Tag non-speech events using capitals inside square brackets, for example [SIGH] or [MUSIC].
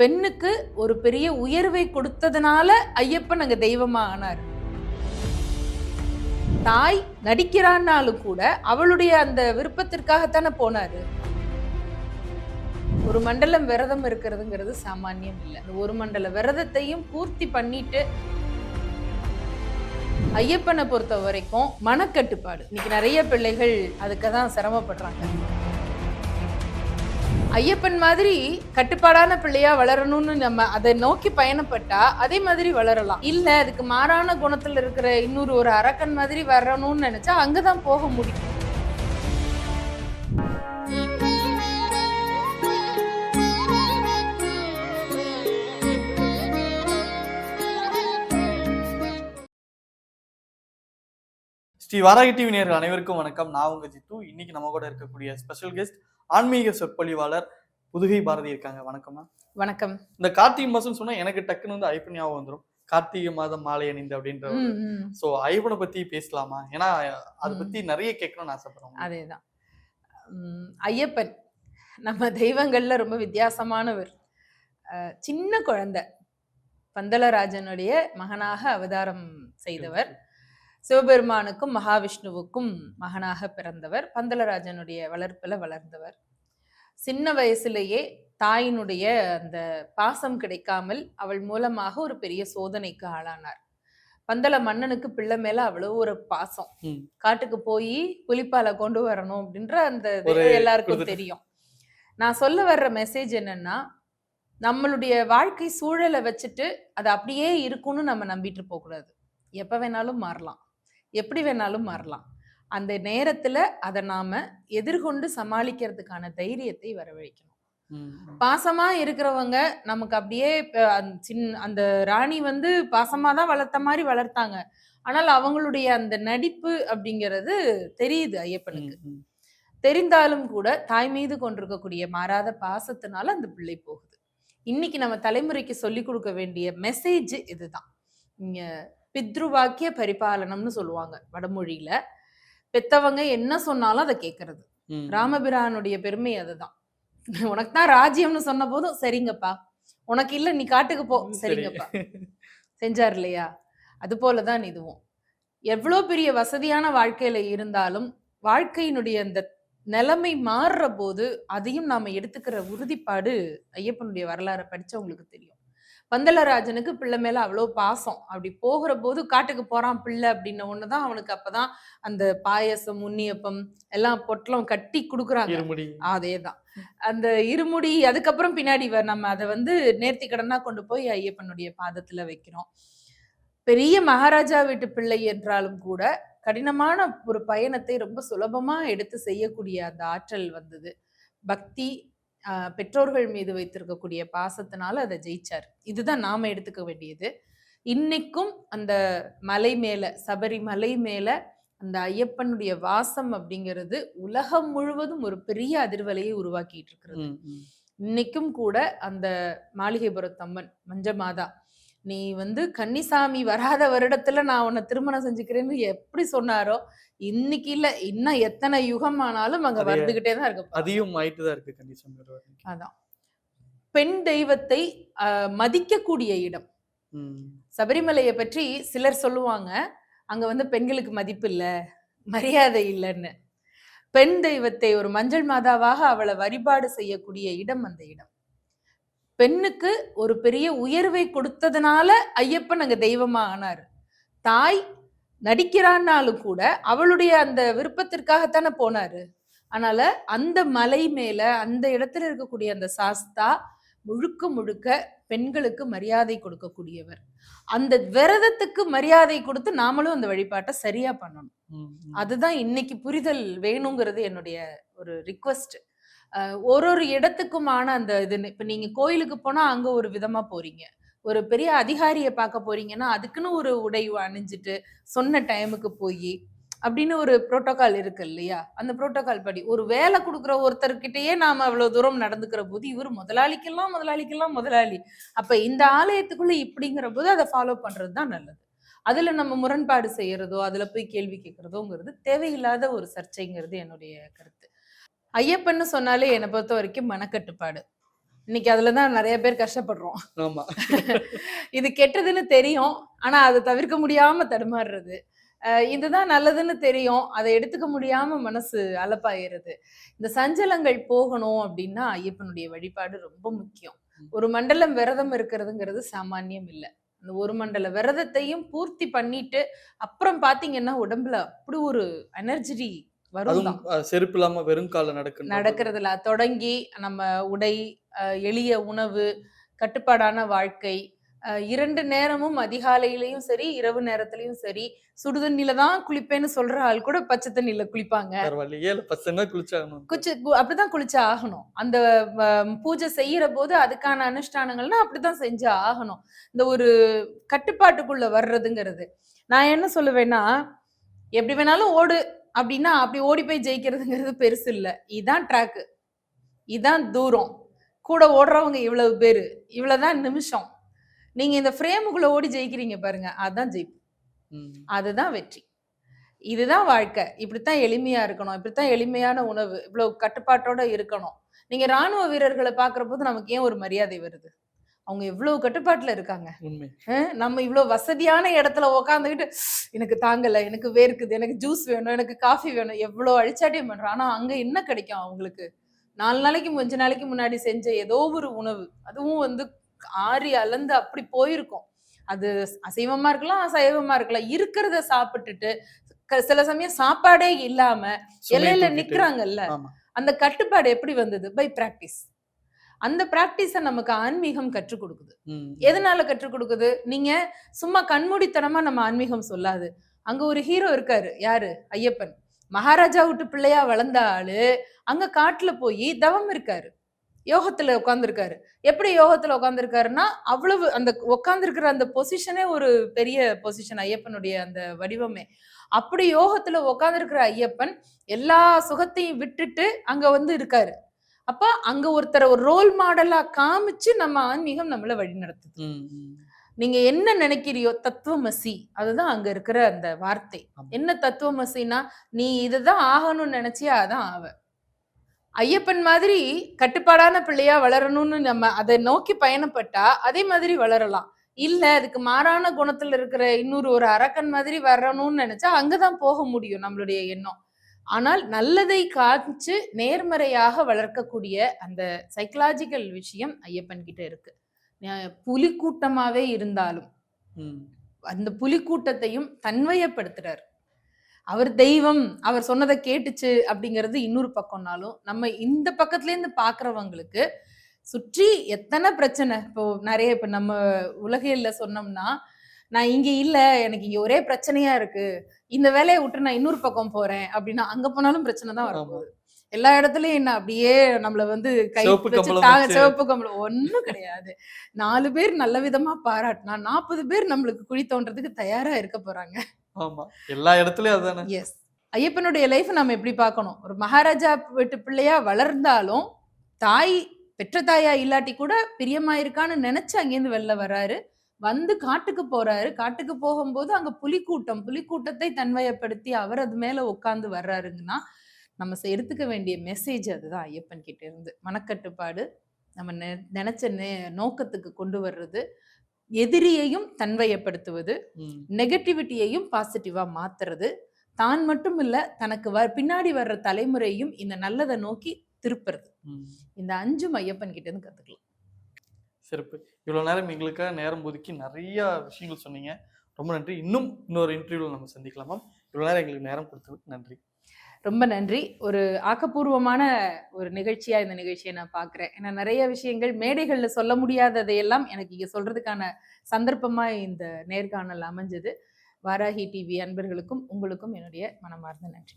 பெண்ணுக்கு ஒரு பெரிய உயர்வை கொடுத்ததுனால ஐயப்பன் அங்க தெய்வமா ஆனார். தாய் நடிக்கிறான்னாலும் கூட அவளுடைய அந்த விருப்பத்திற்காகத்தானே போனாரு. ஒரு மண்டலம் விரதம் இருக்கிறதுங்கிறது சாமானியம் இல்லை. அந்த ஒரு மண்டல விரதத்தையும் பூர்த்தி பண்ணிட்டு ஐயப்பனை பொறுத்த வரைக்கும் மனக்கட்டுப்பாடு. இன்னைக்கு நிறைய பிள்ளைகள் அதுக்கு தான் சிரமப்படுறாங்க. ஐயப்பன் மாதிரி கட்டுப்பாடான பிள்ளையா வளரணும்னு நம்ம அதை நோக்கி பயணப்பட்டா அதே மாதிரி வளரலாம். இல்ல அதுக்கு மாறான குணத்துல இருக்கிற இன்னொரு ஒரு அரக்கன் மாதிரி வரணும்னு நினைச்சா அங்கதான் போக முடியும். ஸ்ரீ வாராகி டிவி நேயர்கள் அனைவருக்கும் வணக்கம். நான் உங்க ஜித்து. இன்னைக்கு நம்ம கூட இருக்கக்கூடிய ஸ்பெஷல் கெஸ்ட் ஆன்மீக சொற்பொழிவாளர் புதுகை பாரதி இருக்காங்க. வணக்கம்மா. வணக்கம். இந்த கார்த்திகை மாசம் சொன்னா எனக்கு டக்குன்னு வந்து ஐப்பன் ஞாபகம் வந்துடும் கார்த்திகை மாதம் மாலை அணிந்து அப்படின்ற. சோ ஐப்பனை பத்தி பேசலாமா? ஏன்னா அதை. பத்தி நிறைய கேட்கணும்னு ஆசைப்படுறோம். அதேதான். ஐயப்பன். நம்ம தெய்வங்கள்ல ரொம்ப வித்தியாசமானவர். சின்ன குழந்தை. பந்தலராஜனுடைய மகனாக அவதாரம் செய்தவர். சிவபெருமானுக்கும் மகாவிஷ்ணுவுக்கும் மகனாக பிறந்தவர் பந்தலராஜனுடைய வளர்ப்புல வளர்ந்தவர். சின்ன வயசுலேயே தாயினுடைய அந்த பாசம் கிடைக்காமல் அவள் மூலமாக ஒரு பெரிய சோதனைக்கு ஆளானார். பந்தல மன்னனுக்கு பிள்ளை மேல அவ்வளவு ஒரு பாசம். காட்டுக்கு போய் புலிப்பாலை கொண்டு வரணும் அப்படின்ற அந்த எல்லாருக்கும் தெரியும். நான் சொல்ல வர்ற மெசேஜ் என்னன்னா நம்மளுடைய வாழ்க்கை சூழலை வச்சுட்டு அது அப்படியே இருக்கும்னு நம்ம நம்பிட்டு போக கூடாது எப்ப வேணாலும் மாறலாம். எப்படி வேணாலும் மாறலாம். அந்த நேரத்துல அதை நாம எதிர்கொண்டு சமாளிக்கிறதுக்கான தைரியத்தை வரவழைக்கணும். பாசமா இருக்கிறவங்க நமக்கு அப்படியே இப்ப அந்த ராணி வந்து பாசமா தான் வளர்த்த மாதிரி வளர்த்தாங்க. ஆனால் அவங்களுடைய அந்த நடிப்பு அப்படிங்கிறது தெரியுது ஐயப்பனுக்கு. தெரிந்தாலும் கூட தாய் மீது கொண்டிருக்கக்கூடிய மாறாத பாசத்தினால அந்த பிள்ளை போகுது. இன்னைக்கு நம்ம தலைமுறைக்கு சொல்லி கொடுக்க வேண்டிய மெசேஜ் இதுதான் இங்க பித்ருவாக்கிய பரிபாலனம்னு சொல்லுவாங்க வடமொழியில. பெத்தவங்க என்ன சொன்னாலும் அதை கேட்கறது. ராமபிரானுடைய பெருமை அதுதான். [LAUGHS] உனக்கு தான் ராஜ்யம்னு சொன்ன போதும் சரிங்கப்பா. உனக்கு இல்ல நீ காட்டுக்கு போ. சரி. சரிங்கப்பா. செஞ்சார் இல்லையா? அது போலதான் இதுவும். எவ்வளோ பெரிய வசதியான வாழ்க்கையில இருந்தாலும் வாழ்க்கையினுடைய அந்த நிலைமை மாறுற போது அதையும் நாம எடுத்துக்கிற உறுதிப்பாடு ஐயப்பனுடைய வரலாறை படிச்சவங்களுக்கு தெரியும். பந்தலராஜனுக்கு பிள்ளை மேல அவ்வளோ பாசம். அப்படி போகிற போது காட்டுக்கு போறான் பிள்ளை அப்படின்ன ஒண்ணுதான் அவனுக்கு அப்பதான் அந்த பாயசம் உன்னியப்பம் எல்லாம் பொட்டலம் கட்டி கொடுக்குறாங்க. அதேதான். அந்த இருமுடி அதுக்கப்புறம் பின்னாடி நம்ம அதை வந்து நேர்த்தி கடனா கொண்டு போய் ஐயப்பனுடைய பாதத்துல வைக்கிறோம். பெரிய மகாராஜா வீட்டு பிள்ளை என்றாலும் கூட கடினமான ஒரு பயணத்தை ரொம்ப சுலபமா எடுத்து செய்யக்கூடிய அந்த ஆற்றல் வந்தது. பக்தி பெற்றோர்கள் மீது வைத்திருக்கக்கூடிய பாசத்தினால அதை ஜெயிச்சார். இதுதான் நாம எடுத்துக்க வேண்டியது. இன்னைக்கும் அந்த மலை மேல சபரிமலை மேல அந்த ஐயப்பனுடைய வாசம் அப்படிங்கிறது உலகம் முழுவதும் ஒரு பெரிய அதிர்வலையை உருவாக்கிட்டு இருக்கிறது. இன்னைக்கும் கூட அந்த மாளிகைபுரத்தம்மன் மஞ்ச மாதா நீ வந்து கன்னிசாமி வராத வருடத்துல நான் உன்னை திருமணம் செஞ்சுக்கிறேன்னு எப்படி சொன்னாரோ இன்னைக்கு இல்ல இன்னும் எத்தனை யுகம் ஆனாலும் அங்க வந்துகிட்டே தான் இருக்கு. அதிகம் ஆயிட்டு தான் இருக்கு கண்டிஷன் அதான். பெண் தெய்வத்தை மதிக்கக்கூடிய இடம். சபரிமலையை பற்றி சிலர் சொல்லுவாங்க அங்க வந்து பெண்களுக்கு மதிப்பு இல்ல மரியாதை இல்லைன்னு. பெண் தெய்வத்தை ஒரு மஞ்சள் மாதாவாக அவளை வழிபாடு செய்யக்கூடிய இடம் அந்த இடம். பெண்ணுக்கு ஒரு பெரிய உயர்வை கொடுத்ததுனால ஐயப்பன் அங்க தெய்வமா ஆனாரு. தாய் நடிக்கிறான்னாலும் கூட அவளுடைய அந்த விருப்பத்திற்காகத்தானே போனாரு. அதனால அந்த மலை மேல அந்த இடத்துல இருக்கக்கூடிய அந்த சாஸ்தா முழுக்க முழுக்க பெண்களுக்கு மரியாதை கொடுக்கக்கூடியவர். அந்த விரதத்துக்கு மரியாதை கொடுத்து நாமளும் அந்த வழிபாட்டை சரியா பண்ணணும். அதுதான் இன்னைக்கு புரிதல் வேணுங்கிறது என்னுடைய ஒரு ரிக்வஸ்ட் ஒரு ஒரு இடத்துக்குமான அந்த இது இப்ப நீங்க கோயிலுக்கு போனா அங்க ஒரு விதமா போறீங்க. ஒரு பெரிய அதிகாரியை பார்க்க போறீங்கன்னா அதுக்குன்னு ஒரு உடை அணிஞ்சிட்டு சொன்ன டைமுக்கு போய் அப்படின்னு ஒரு புரோட்டோகால் இருக்கு இல்லையா? அந்த புரோட்டோகால் படி. ஒரு வேலை கொடுக்குற ஒருத்தர்கிட்டயே நாம அவ்வளவு தூரம் நடந்துக்கிற போது இவர் முதலாளிக்கெல்லாம் முதலாளிக்கெல்லாம் முதலாளி. அப்ப இந்த ஆலயத்துக்குள்ள இப்படிங்கிற போது அதை ஃபாலோ பண்றது தான் நல்லது. அதுல நம்ம முரண்பாடு செய்யறதோ அதுல போய் கேள்வி கேட்கறதோங்கிறது தேவையில்லாத ஒரு சர்ச்சைங்கிறது என்னுடைய கருத்து. ஐயப்பன்னு சொன்னாலே என்னை பொறுத்த வரைக்கும் மனக்கட்டுப்பாடு. இன்னைக்கு அதுலதான் நிறைய பேர் கஷ்டப்படுறோம். ஆமா. இது கெட்டதுன்னு தெரியும். ஆனா அதை தவிர்க்க முடியாம தடுமாறுறது. இதுதான் நல்லதுன்னு தெரியும். அதை எடுத்துக்க முடியாம மனசு அலப்பாயிருது. இந்த சஞ்சலங்கள் போகணும் அப்படின்னா ஐயப்பனுடைய வழிபாடு ரொம்ப முக்கியம். ஒரு மண்டலம் விரதம் இருக்கிறதுங்கிறது சாமானியம் இல்லை. அந்த ஒரு மண்டல விரதத்தையும் பூர்த்தி பண்ணிட்டு அப்புறம் பாத்தீங்கன்னா உடம்புல அப்படி ஒரு எனர்ஜி அதுவும். அஹ், செருப்பு இல்லாம வெறும் கால நடக்கு நடக்கிறதுல தொடங்கி நம்ம உடை எளிய உணவு கட்டுப்பாடான வாழ்க்கை இரண்டு நேரமும் அதிகாலையிலயும் சரி இரவு நேரத்திலயும் சரி சுடுதண்ணில தான் குளிப்பேன்னு சொல்ற ஆள் கூட பச்சை தண்ணியில குளிப்பாங்க. பரவாயில்ல ஏழு பசங்க குளிச்சாகணும். குச்சி கு- அப்படிதான் குளிச்சு ஆகணும். அந்த பூஜை செய்யற போது அதுக்கான அனுஷ்டானங்கள்னா அப்படிதான் செஞ்சு ஆகணும். இந்த ஒரு கட்டுப்பாட்டுக்குள்ள வர்றதுங்கிறது. நான் என்ன சொல்லுவேன்னா எப்படி வேணாலும் ஓடு அப்படின்னா அப்படி ஓடி போய் ஜெயிக்கிறதுங்கிறது பெருசு இல்ல. இதான் ட்ராக்கு இதான் தூரம். கூட ஓடுறவங்க இவ்வளவு பேரு. இவ்வளவுதான் நிமிஷம். நீங்க இந்த ஃப்ரேமுக்குள்ள ஓடி ஜெயிக்கிறீங்க பாருங்க. அதான் ஜெயிப்பு. ம். அதுதான் வெற்றி. இதுதான் வாழ்க்கை. இப்படித்தான் எளிமையா இருக்கணும். இப்படித்தான் எளிமையான உணவு. இவ்வளவு கட்டுப்பாட்டோட இருக்கணும். நீங்க ராணுவ வீரர்களை பாக்குற போது நமக்கு ஏன் ஒரு மரியாதை வருது? அவங்க எவ்வளவு கட்டுப்பாட்டுல இருக்காங்க. நம்ம இவ்வளவு வசதியான இடத்துல உக்காந்துக்கிட்டு எனக்கு தாங்கல எனக்கு வேர்க்குது எனக்கு ஜூஸ் வேணும் எனக்கு காஃபி வேணும். எவ்வளவு அழிச்சாட்டியம் பண்றோம். ஆனா அங்க என்ன கிடைக்கும் அவங்களுக்கு? நாலு நாளைக்கு கொஞ்ச நாளைக்கு முன்னாடி செஞ்ச ஏதோ ஒரு உணவு. அதுவும் வந்து ஆறி அளந்து அப்படி போயிருக்கும். அது அசைவமா இருக்கலாம் அசைவமா இருக்கலாம். இருக்கிறத சாப்பிட்டுட்டு சில சமயம் சாப்பாடே இல்லாம எல்லையில. நிக்கிறாங்கல்ல அந்த கட்டுப்பாடு எப்படி வந்தது? பை பிராக்டிஸ் அந்த பிராக்டிஸ நமக்கு ஆன்மீகம் கற்றுக் கொடுக்குது. எதனால கற்றுக் கொடுக்குது? நீங்க சும்மா கண்மூடித்தனமா நம்ம ஆன்மீகம் சொல்லாது. அங்க ஒரு ஹீரோ இருக்காரு. யாரு? ஐயப்பன். மகாராஜா விட்டு பிள்ளையா வளர்ந்த ஆளு. அங்க காட்டுல போய் தவம் இருக்காரு. யோகத்துல உட்கார்ந்துருக்காரு. எப்படி யோகத்துல உட்கார்ந்துருக்காருன்னா அவ்வளவு அந்த உட்கார்ந்துருக்கிற அந்த பொசிஷனே ஒரு பெரிய பொசிஷன் ஐயப்பனுடைய அந்த வடிவமே. அப்படி யோகத்துல உட்கார்ந்துருக்கிற ஐயப்பன் எல்லா சுகத்தையும் விட்டுட்டு அங்க வந்து இருக்காரு. அப்ப அங்க ஒருத்தரை ஒரு ரோல் மாடலா காமிச்சு நம்ம ஆன்மீகம் நம்மள வழி நடத்துது ம், ம். நீங்க என்ன நினைக்கிறியோ தத்துவமசி அதுதான் அங்க இருக்கிற அந்த வார்த்தை. என்ன தத்துவமசினா நீ இதுதான் ஆகணும்னு நினைச்சியா அதான் ஆவ. ஐயப்பன் மாதிரி கட்டுப்பாடான பிள்ளையா வளரணும்னு நம்ம அதை நோக்கி பயணப்பட்டா அதே மாதிரி வளரலாம். இல்ல அதுக்கு மாறான குணத்துல இருக்கிற இன்னொரு ஒரு அரக்கன் மாதிரி வரணும்னு நினைச்சா அங்கதான் போக முடியும் நம்மளுடைய எண்ணம். ஆனால் நல்லதை காமிச்சு நேர்மறையாக வளர்க்கக்கூடிய அந்த சைக்கலாஜிக்கல் விஷயம் ஐயப்பன் கிட்ட இருக்கு. புலிக்கூட்டமாவே இருந்தாலும். அந்த புலிக்கூட்டத்தையும் தன்வயப்படுத்துறார் அவர் தெய்வம் அவர் சொன்னதை கேட்டுச்சு அப்படிங்கிறது இன்னொரு பக்கம்னாலும் நம்ம இந்த பக்கத்துல இருந்து பாக்குறவங்களுக்கு சுற்றி எத்தனை பிரச்சனை? இப்போ நிறைய இப்ப நம்ம உலகியல்ல சொன்னோம்னா நான் இங்க இல்ல எனக்கு இங்க ஒரே பிரச்சனையா இருக்கு. இந்த வேலையை விட்டு நான் இன்னொரு பக்கம் போறேன் அப்படின்னா அங்க போனாலும் பிரச்சனை தான் ஆமா. வரப்போகுது. எல்லா இடத்துலயும் என்ன அப்படியே நம்மள வந்து கை கம்பளம். சிவப்பு கம்பளம். ஒண்ணும் கிடையாது. நாலு பேர் நல்ல விதமா பாராட்டினா நாற்பது பேர் நம்மளுக்கு குழி தோன்றதுக்கு தயாரா இருக்க போறாங்க. ஆமா. எல்லா இடத்துலயும் அதானே எஸ் ஐயப்பனுடைய லைஃப் நம்ம எப்படி பார்க்கணும்? ஒரு மகாராஜா வீட்டு பிள்ளையா வளர்ந்தாலும் தாய் பெற்ற தாயா இல்லாட்டி கூட பிரியமா இருக்கான்னு நினைச்சு அங்கேருந்து வெளில வர்றாரு. வந்து காட்டுக்கு போறாரு காட்டுக்கு போகும்போது அங்க புலிக்கூட்டம் புலிக்கூட்டத்தை தன்வயப்படுத்தி அவர் அது மேல உட்கார்ந்து வர்றாருங்கன்னா நம்ம எடுத்துக்க வேண்டிய மெசேஜ் அதுதான் ஐயப்பன் கிட்ட இருந்து மனக்கட்டுப்பாடு நம்ம நினைச்ச நே- நோக்கத்துக்கு கொண்டு வர்றது எதிரியையும் தன்வயப்படுத்துவது. நெகட்டிவிட்டியையும் பாசிட்டிவா மாத்துறது தான் மட்டும் இல்ல தனக்கு வ பின்னாடி வர்ற தலைமுறையும் இந்த நல்லதை நோக்கி திருப்புறது. இந்த அஞ்சும் ஐயப்பன் கிட்ட இருந்து கத்துக்கலாம் சிறப்பு. இவ்வளோ நேரம் எங்களுக்காக நேரம் ஒதுக்கி நிறைய விஷயங்கள் சொன்னீங்க. ரொம்ப நன்றி. இன்னும் இன்னொரு இன்டர்வியூவில் நம்ம சந்திக்கலாமா இவ்வளோ நேரம் எங்களுக்கு நேரம் கொடுத்ததுக்கு நன்றி. ரொம்ப நன்றி. ஒரு ஆக்கப்பூர்வமான ஒரு நிகழ்ச்சியாக இந்த நிகழ்ச்சியை நான் பார்க்குறேன். ஏன்னா நிறைய விஷயங்கள் மேடைகளில் சொல்ல முடியாததையெல்லாம் எனக்கு இங்கே சொல்கிறதுக்கான சந்தர்ப்பமாக இந்த நேர்காணல் அமைஞ்சது. வாராகி டிவி அன்பர்களுக்கும் உங்களுக்கும் என்னுடைய மனமார்ந்த நன்றி.